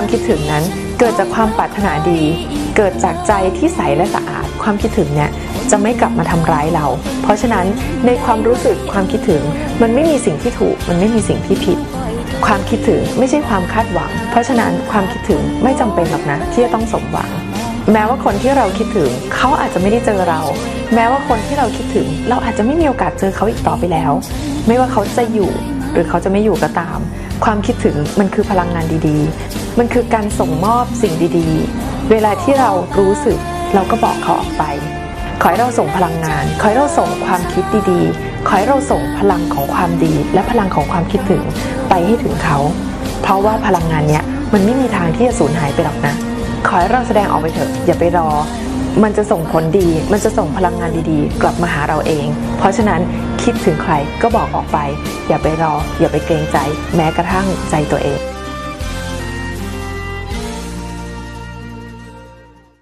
ความคิดถึงนั้นเกิดจากความปรารถนาดี เกิดจากใจที่ใสและสะอาด ความคิดถึงเนี่ยจะไม่กลับมาทำร้ายเรา เพราะฉะนั้นในความรู้สึกความคิดถึง มันไม่มีสิ่งที่ถูก มันไม่มีสิ่งที่ผิด ความคิดถึงไม่ใช่ความคาดหวัง เพราะฉะนั้นความคิดถึงไม่จำเป็นหรอกนะที่จะต้องสมหวัง แม้ว่าคนที่เราคิดถึงเขาอาจจะไม่ได้เจอเรา แม้ว่าคนที่เราคิดถึง เราอาจจะไม่มีโอกาสเจอเขาอีกต่อไปแล้ว ไม่ว่าเขาจะอยู่หรือเขาจะไม่อยู่ก็ตาม ความคิดถึงมันคือพลังงานดีๆ มันคือการส่งมอบสิ่งดีๆ เวลาที่เรารู้สึกเราก็บอกเขาออกไป ขอให้เราส่งพลังงาน ขอให้เราส่งความคิดดีๆ ขอให้เราส่งพลังของความดี และพลังของความคิดถึงไปให้ถึงเขา เพราะว่าพลังงานเนี้ยมันไม่มีทางที่จะสูญหายไปหรอกนะ ขอให้เราแสดงออกไปเถอะ อย่าไปรอ มันจะส่งผลดี มันจะส่งพลังงานดีๆ กลับมาหาเราเอง เพราะฉะนั้นคิดถึงใครก็บอกออกไป อย่าไปรอ อย่าไปเกรงใจ แม้กระทั่งใจตัวเอง